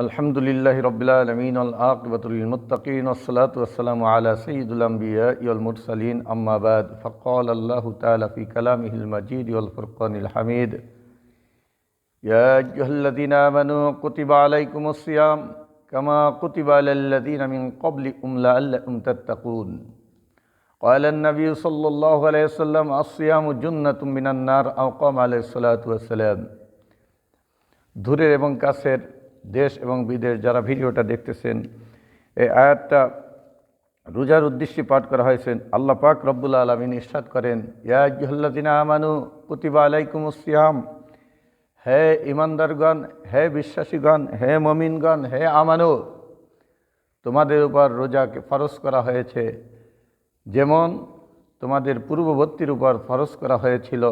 الحمد لله رب العالمين والعاقبة للمتقين والصلاة والسلام على سيد الأنبياء والمرسلين أما بعد فقال الله تعالى في كلامه المجيد والفرقان الحميد يا أيها الذين آمنوا كتب عليكم الصيام كما كتب على الذين من قبلكم لعلكم تتقون قال النبي صلى الله عليه وسلم الصيام جنة من النار أو قام عليه الصلاة والسلام দূরের এবং কাছের দেশ এবং বিদেশ যারা ভিডিওটা দেখতেছেন, এই আয়াতটা রোজার উদ্দেশ্যে পাঠ করা হয়েছে। আল্লাহ পাক রব্বুল আলমিন ইরশাদ করেন ইয়াজ্লাদিনা আমানু কুতিবা আলাইকুম সিয়াম। হে ইমানদারগণ হে বিশ্বাসীগণ, হে মমিনগণ, হে আমানু, তোমাদের উপর রোজাকে ফরজ করা হয়েছে। যেমন তোমাদের পূর্ববর্তীর উপর ফরজ করা হয়েছিল,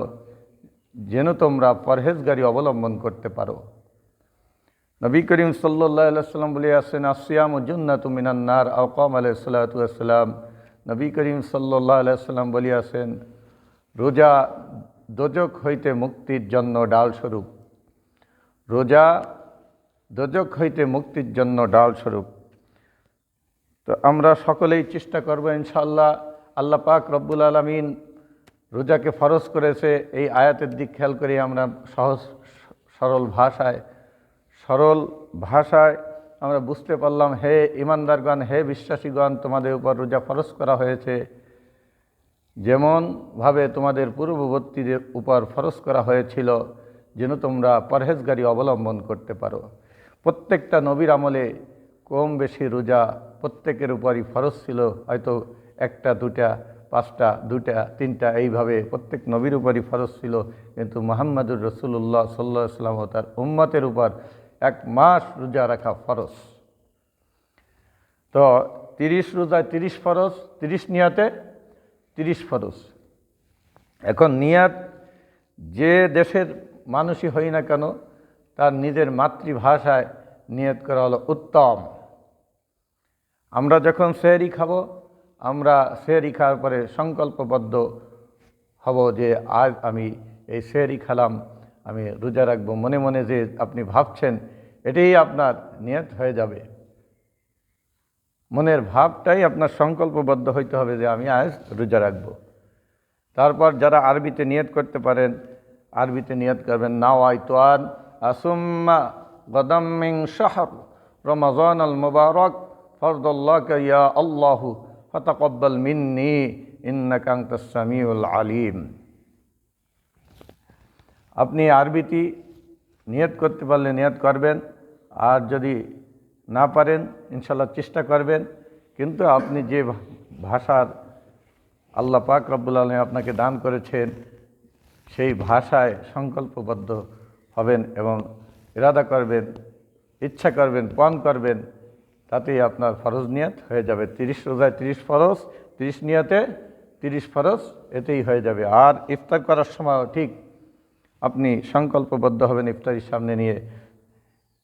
যেন তোমরা পরহেজগারি অবলম্বন করতে পারো। নবী করিম সাল্লাম বলে আসেন আসিয়াম জুন্নাত মিনান্নার আকাম আলাই সাল্লাতাম নবী করিম সাল্লাহ সাল্লাম বলে আসেন রোজা দোজক হইতে মুক্তির জন্য ডালস্বরূপ। রোজা দোজক হইতে মুক্তির জন্য ডালস্বরূপ। তো আমরা সকলেই চেষ্টা করব ইনশাল্লাহ আল্লাহ পাক রব্বুল আলমিন রোজাকে ফরজ করেছে। এই আয়াতের দিক খেয়াল করে আমরা সহজ, সরল ভাষায়। সরল ভাষায় আমরা বুঝতে পারলাম, হে ইমানদারগণ, হে বিশ্বাসীগণ, তোমাদের উপর রোজা ফরজ করা হয়েছে। যেমনভাবে তোমাদের পূর্ববর্তীদের উপর ফরজ করা হয়েছিল, যেন তোমরা পরহেজগারি অবলম্বন করতে পারো। প্রত্যেকটা নবীর আমলে কম বেশি রোজা প্রত্যেকের উপরই ফরজ ছিল, হয়তো একটা দুটা পাঁচটা দুটা তিনটা, এইভাবে প্রত্যেক নবীর উপরই ফরজ ছিল। কিন্তু মোহাম্মদুর রসুল্লাহ সাল্লা সাল্লাম ও তার উম্মতের উপর এক মাস রোজা রাখা ফরজ। তো তিরিশ রোজায় তিরিশ ফরজ, তিরিশ নিয়াতে তিরিশ ফরজ। এখন নিয়াত যে দেশের মানুষই হই না কেন, তার নিজের মাতৃভাষায় নিয়ত করা হলো উত্তম। আমরা যখন সেহরি খাব, আমরা সেহরি খাওয়ার পরে সংকল্পবদ্ধ হব যে আজ আমি এই সেহরি খালাম আমি রোজা রাখব, মনে মনে যে আপনি ভাবছেন, এটাই আপনার নিয়ত হয়ে যাবে। মনের ভাবটাই আপনার সংকল্পবদ্ধ হইতে হবে যে আমি আজ রোজা রাখব। তারপর যারা আরবিতে নিয়ত করতে পারেন, আরবিতে নিয়ত করবেন নাওয়াই তোয়ান আসুম্মা গদাম্মিং শাহর রমাজান আল মুবারক ফরদুল্লাহ ইয়া আল্লাহু, ফতাকব্বাল মিন্নি ইন্নাকান্ত সামিউল আলিম। আপনি আরবিটি নিয়ত করতে পারলে নিয়ত করবেন। আর যদি না পারেন ইনশাল্লাহ চেষ্টা করবেন। কিন্তু আপনি যে ভাষার আল্লাহ পাক রব্বুল আলম আপনাকে দান করেছেন, সেই ভাষায় সংকল্পবদ্ধ হবেন এবং ইরাদা করবেন, ইচ্ছা করবেন পণ করবেন, তাতেই আপনার ফরজ নিয়ত হয়ে যাবে। তিরিশ রোজায় তিরিশ ফরজ, তিরিশ নিয়তে তিরিশ ফরজ, এতেই হয়ে যাবে। আর ইফতার করার সময় ঠিক আপনি সংকল্পবদ্ধ হবেন ইফতারির সামনে নিয়ে।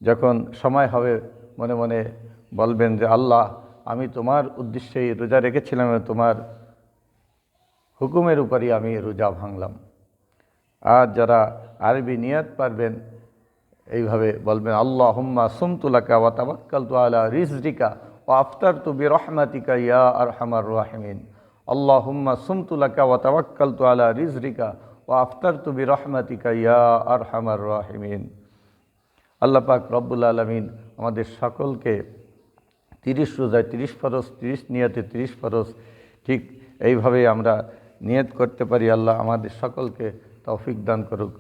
যখন সময় হবে, মনে মনে বলবেন যে, আল্লাহ, আমি তোমার উদ্দেশ্যেই রোজা রেখেছিলাম তোমার হুকুমের উপরই আমি রোজা ভাঙলাম। আর যারা আরবি নিয়াত পারবেন, এইভাবে বলবেন আল্লাহ হুম্মা সুমতুলাকা ওয়া তাবাক্কাল তু আলা রিজরিকা ও আফতার তু বি রহমাতিকা ইয়া আর হামার রাহমিন। আল্লাহ হুম্মা সুমতুলাকা ওয়া তাবাক্কাল তু আলা রিজরিকা ও আফতার তুবি রহমাতিকা ইয়া আর হামার রাহিমিন আল্লাপাক রব্বুল আলমিন আমাদের সকলকে তিরিশ রোজায় তিরিশ ফরস তিরিশ নিয়তে তিরিশ ফরস ঠিক এইভাবে আমরা নিয়ত করতে পারি। আল্লাহ আমাদের সকলকে তৌফিক দান করুক।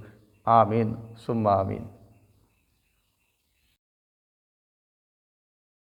আমিন, সুম্মা আমিন।